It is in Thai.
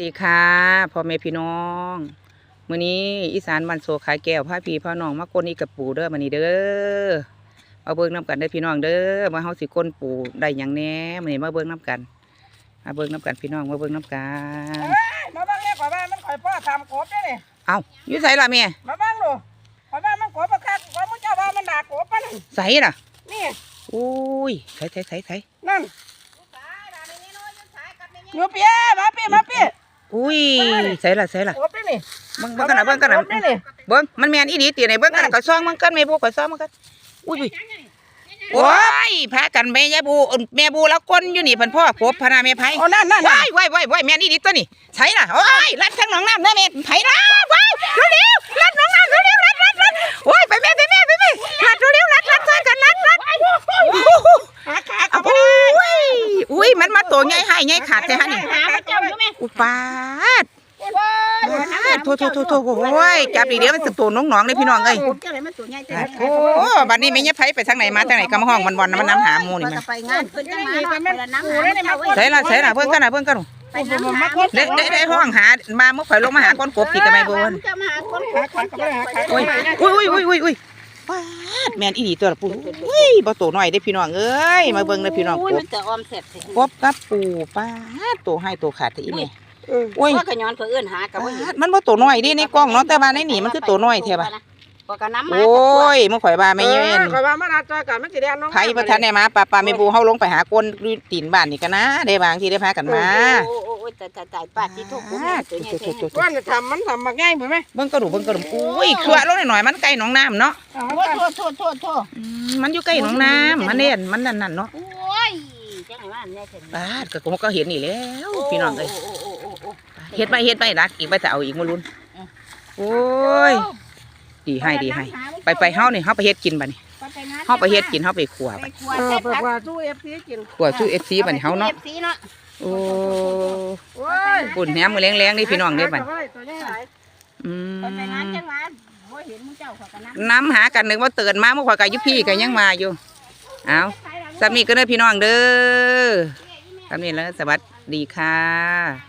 ดีค่ะพ่อแม่พี่น้องมื้อนี้อีสานมันโซขายแก้วพาพี่พาน้องมากลอีกกับปูเด้อมื้อนี้เด้อมาเบิ่งน้กันเด้อพี่น้องเด้อมาเฮาสิก้นปูได้หยังแหน่มื้อนี้มาเบิ่งน้กัน มาเบิ่งน้กันพี่น้องมาเบิ่งน้กันเอ้ยมาบ้างเนี่ยข่อยบ้านมันข่อยพ่อทำกบได้นี่เอ้าอยู่ไสล่ะแม่มาบ้างดูข่อยบ้านมันกบประคัดข่อยมุ้เจ้าว่ามันหนากบปะนั่นไสน่ะนี่อุ้ยไสไสไสไสนั่นอยู่เปียมาเปียมาเปีย อุ้ยไสล่ะไสล่ะกบได้นี่เบิ่งเบิ่งกันน่ะเบิ่งกันน่ะกบได้นี่เบิ่งมันแม่นอีหลีติไหนเบิ่งกันน่ะก็ซองมันกันแม่บูก็ซองมันกันอุ้ยอุ้ยโอ้ยพากันแม่ยายบูเอิ่นแม่บูแล้วก้นอยู่นี่เพิ่นพ่อกบพะนาแม่ไผโอ้นั่นนั่นนั่ว้านยว้ายว้ายว้ายแม่นี่ดิตัวนี่ใช่ล่ะโอ้ยรัดทั้งหนองน้ำเด้อแม่ไผล่ะ มันมาตัวใหญ่ให้ใหญ่ขาดแต่ฮะนี่หาเจ้าอยู่ไหมอุปาดโทษโทษโทษโทษโอ้ยจับดีเดี๋ยวมันสึกตัวน้องหนองเลยพี่น้องเอ้ยเจ้าไหนมันตัวใหญ่จังโอ้บัดนี้แม่ยายไผไปทางไหนมาทางไหนกำห้องมันวันมันน้ำหาหมูนี่ว่าแม่จะไปงานเพิ่นจะมาเนาะคนละน้ำหาเจ้าเอ้ยใช่ล่ะใช่ล่ะเพิ่นกันน่ะเพิ่นกันไปน้ำหาเด้ได้ได้ห้องหามาเมื่อข่อยลงมาหาก้นกบที่กับแม่บัวจะมาหาคนหาขาเขาไม่หาขาโอ้ยอุ้ยอุ้ยอุ้ยอุ้ยอุ้ย ปาดแม่นอีหลีตัวละปูอุ้ยบ่โตน้อยเด้อพี่น้องเอ้ยมาเบิ่งเด้อพี่น้องอุ้ยกมับนจะออมเสร็จกบกับปูปาดโตให้โตขาดแต่อีแม่โอ้ยว่ากระยอนเพื่อเอื้นหากับว่าปาดมันบ่โตน้อยเดิในกล้องเนาะแต่ว่าในนี่มันคือโตน้อยแท้บ่ะก็กระน้ำมาโอ้ยเมื่อข่อยว่าแม่เอเย็อนข่อยว่ามันอาจจะกันมันสิได้น้องไผบ่ทันได้มาป้าป้าแม่ปูเฮาลงไปหาก้นอยู่ตีนบ้านนี่กันนะได้บางทีได้พากันมาโอ้โอ้ ตายตายตายป้าที่ทุกข์ตัวใหญ่แท้ว่าจะทำมันทำมาง่ายเหมือนไหมเบิ่งกระดูกเบิ่งกระดูกอุ้ยเครือลงหน่อยๆมันใกล้หนองน้ำเนาะโอ้เอาโทษโทษโทษโทษอืมมันอยู่ใกล้หนองน้ำมันเด่นมันนั่นนั่นเนาะโอ้ยจังไงว่าเนี่ยเสร็จปาดก็คงก็เห็นนี่แล้วพี่น้องเอ้ยโอ้โอ้โอ้โอ้เฮ็ดไปเฮ็ดไปรักอีกไปจะเอาอีกมาลุ้นโอ้ยดีให้ดีให้ไปไปเฮานี่เฮาไปเฮ็ดกินบัดนี้ เฮาไปเฮ็ดกินเฮาไปขัวไปบัดครัวเออเสร็จไปครับว่าสู้เอฟซีกินขัวสู้ FC บัดนี้เฮาเนาะสีเนาะโอ้โอ้ยปุ่นแหนมมือแรงๆนี่พี่น้องเด้บัดตัวใหญ่หลายอืไปไปงานมจังหวะบ่เห็นมึงเจ้าเขากันนะน้ำหากันนึกว่าเตือนมาเมื่อข่อยก็อยู่พี่ก็ยังมาอยู่ เอาสามีก็เด้อพี่น้องเด้อสามีแล้วสวัสดีค่ะ